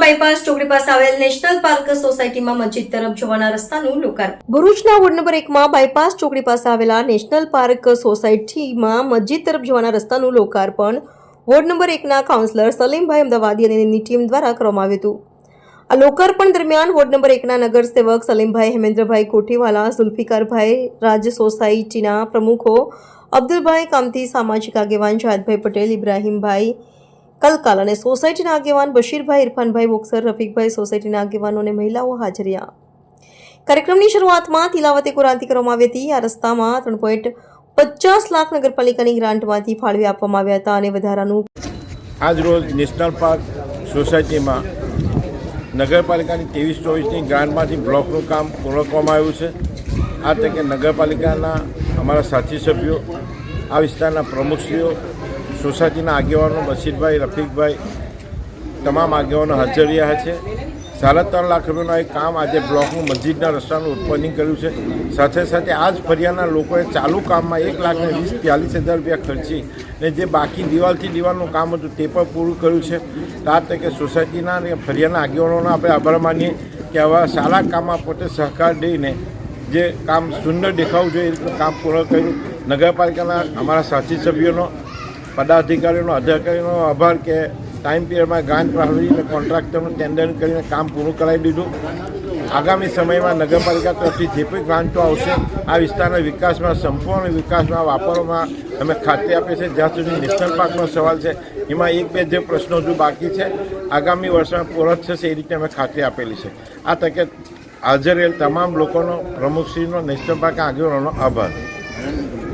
Bypass ચોકડી પાસે આવેલ નેશનલ પાર્ક સોસાયટીમાં મસ્જિદ તરફ જવાના રસ્તાનું લોકાર્પણ. ભરૂચના વોર્ડ નંબર એકમાં બાયપાસ ચોકડી પાસે આવેલા નેશનલ પાર્ક સોસાયટીમાં મસ્જિદ તરફ જવાના રસ્તાનું લોકાર્પણ વોર્ડ નંબર એકના કાઉન્સિલર સલીમભાઈ અમદાવાદી અને તેમની ટીમ દ્વારા કરવામાં આવ્યું હતું. આ લોકાર્પણ દરમિયાન વોર્ડ નંબર એકના નગરસેવક સલીમભાઈ હેમેન્દ્રભાઈ કોઠીવાલા, ઝુલ્ફિકારભાઈ રાજ સોસાયટીના પ્રમુખો અબ્દુલભાઈ કામતી, સામાજિક આગેવાન જાદભાઈ પટેલ, ઇબ્રાહીમભાઈ કલકાલ અને સોસાયટીના આગેવાન બશીરભાઈ ઇરફાનભાઈ બોક્સર, રફીકભાઈ સોસાયટીના આગેવાનો અને મહિલાઓ હાજર કાર્યક્રમની શરૂઆતમાં તિલાવતે કુરાનથી કરવામાં આવી હતી. આ રસ્તામાં ત્રણ પોઈન્ટ પચાસ લાખ નગરપાલિકાની ગ્રાન્ટમાંથી ફાળવી આપવામાં આવ્યા હતા અને વધારાનું આજરોજ નેશનલ પાર્ક સોસાયટીમાં નગરપાલિકાની ત્રેવીસ ચોવીસની ગ્રાન્ટમાંથી બ્લોકનું કામ પૂર્ણ આવ્યું છે. આ તકે નગરપાલિકાના અમારા સાથી સભ્યો, આ વિસ્તારના પ્રમુખશ્રીઓ સોસાયટીના આગેવાનો બશીરભાઈ રફીકભાઈ તમામ આગેવાનો હાજર રહ્યા છે. સાડા ત્રણ લાખ રૂપિયાનું એક કામ આજે બ્લોકનું મસ્જિદના રસ્તાનું ઉત્પાદન કર્યું છે. સાથે સાથે આ જ ફરિયાના લોકોએ ચાલુ કામમાં એક લાખ ને વીસ, ચાલીસ હજાર રૂપિયા ખર્ચી ને જે બાકી દિવાલથી દિવાલનું કામ હતું તે પણ પૂરું કર્યું છે. તો આ તકે સોસાયટીના અને ફરિયાના આગેવાનોનો આપણે આભાર માનીએ કે આવા સારા કામમાં પોતે સહકાર દઈને જે કામ સુંદર દેખાવું જોઈએ એ કામ પૂર્ણ કર્યું. નગરપાલિકાના અમારા સાથી સભ્યોનો પદાધિકારીઓનો અધિકારીનો આભાર કે ટાઈમ પિરિયડમાં ગ્રાન્ટ પ્રારંભીને કોન્ટ્રાક્ટરનું ટેન્ડર કરીને કામ પૂરું કરાવી દીધું. આગામી સમયમાં નગરપાલિકા તરફથી જે પણ ગ્રાન્ટો આવશે, આ વિસ્તારના વિકાસમાં, સંપૂર્ણ વિકાસમાં વાપરવામાં અમે ખાતરી આપીએ છીએ. જ્યાં સુધી નેશનલ પાર્કનો સવાલ છે, એમાં એક બે જે પ્રશ્નો હજુ બાકી છે, આગામી વર્ષમાં પૂરો થશે એ રીતે અમે ખાતરી આપેલી છે. આ તકે હાજર રહેલ તમામ લોકોનો, પ્રમુખશ્રીનો, નેશનલ પાર્ક આગેવાનોનો આભાર.